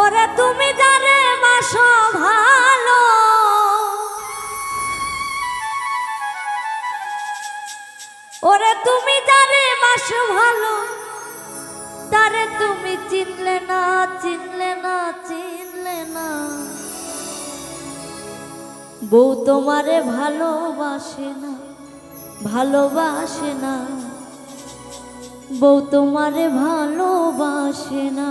ওরে তুমি জানে বাসো ভালো। ওরে তুমি জানে বাসো ভালো, তারে তুমি চিনলে না চিনলে না চিনলে না। বউ তোমারে ভালোবাসে না ভালোবাসে না। বউ তোমারে ভালোবাসে না।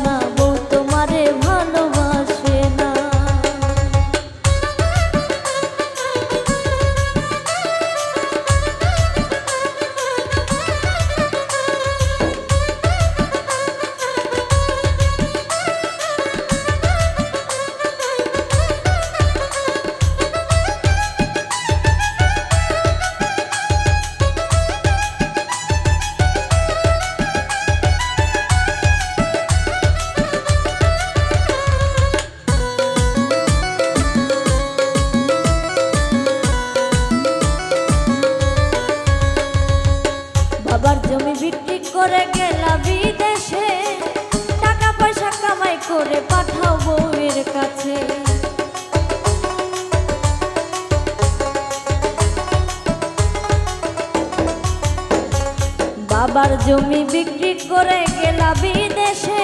বাবার জমি বিক্রি করে গেলা বিদেশে।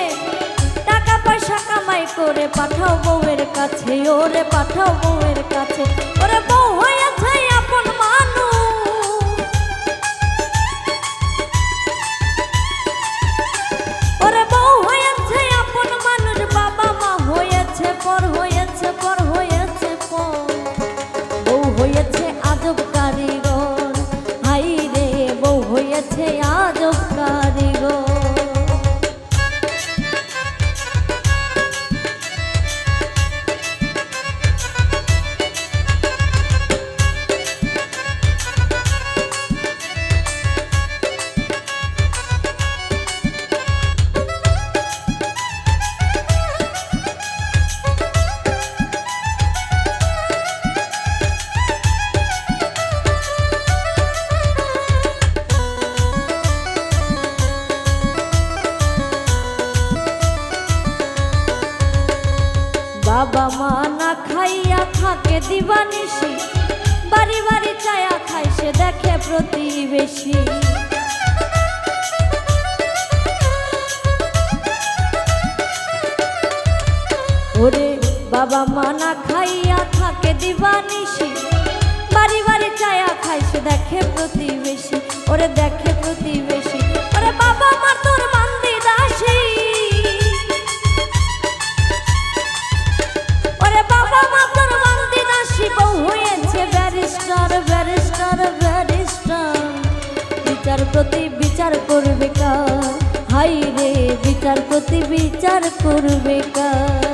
টাকা পয়সা কামাই করে পাঠাও বউয়ের কাছে, ওরে পাঠাও বউয়ের কাছে। ওরে বউ হয়েছে বউ হয়েছে বাবা মা না খাইয়া থাকে দিবানিসি বাড়ি বাড়ি চায়া খায় সে দেখে প্রতিবেশী। ওরে বাবা মা না খাইয়া থাকে দিবানিসি বাড়ি বাড়ি চায়া খায় সে দেখে প্রতিবেশী, ওরে দেখে প্রতিবেশী। ওরে বাবা বিচার করবে কার? হাই রে বিচার প্রতি বিচার করবে কার?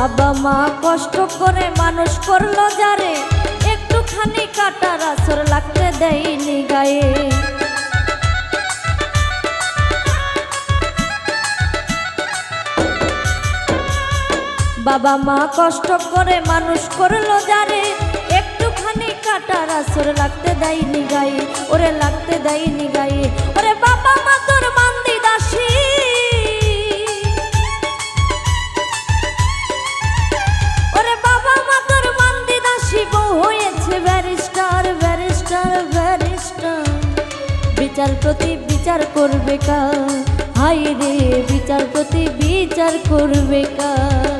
বাবা মা কষ্ট করে মানুষ করল যারে, একটুখানি কাটার আসর লাগতে দেয়নি গায়ে। বাবা মা কষ্ট করে মানুষ করল যারে, একটুখানি কাটার আসর লাগতে দেয়নি গায়ে। ওরে লাগতে দেয়নি গায়ে। ওরে বাবা মা, তোর মান্দি বিচার প্রতি বিচার করবে কা হাই রে বিচার প্রতি বিচার করবে কার?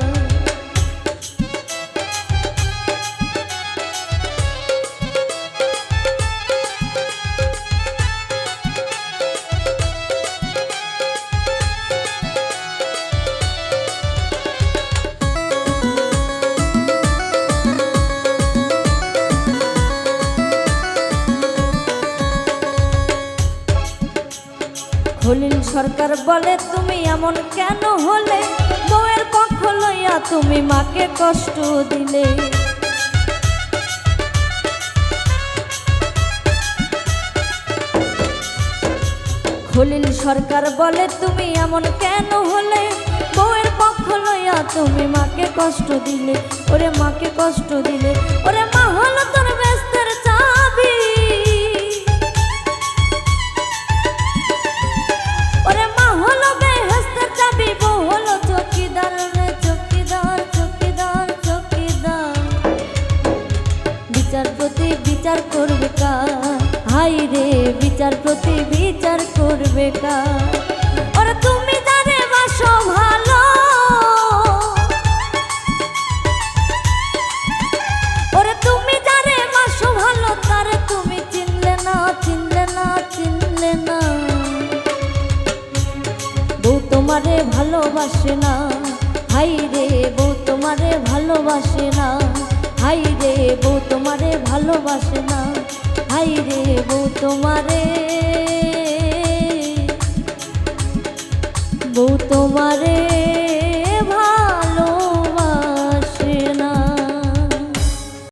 সরকার বলে, তুমি এমন কেন হলে? বউয়ের পক্ষ লইয়া তুমি মাকে কষ্ট দিলে। খলিল সরকার বলে, তুমি এমন কেন হলে? বউয়ের পক্ষ লইয়া তুমি মাকে কষ্ট দিলে। ওরে মাকে কষ্ট দিলে। ওরে মা কার ওরে তুমি জানে বাসো ভালো। ওরে তুমি জানে বাসো ভালো, তারে তুমি চিনলে না চিনলে না চিনলে না। বউ তোমারে ভালোবাসে না। হাই রে, বউ তোমারে ভালোবাসে না। হাই রে, বউ তোমারে ভালোবাসে না। হাই রে, বউ তোমারে তোমারে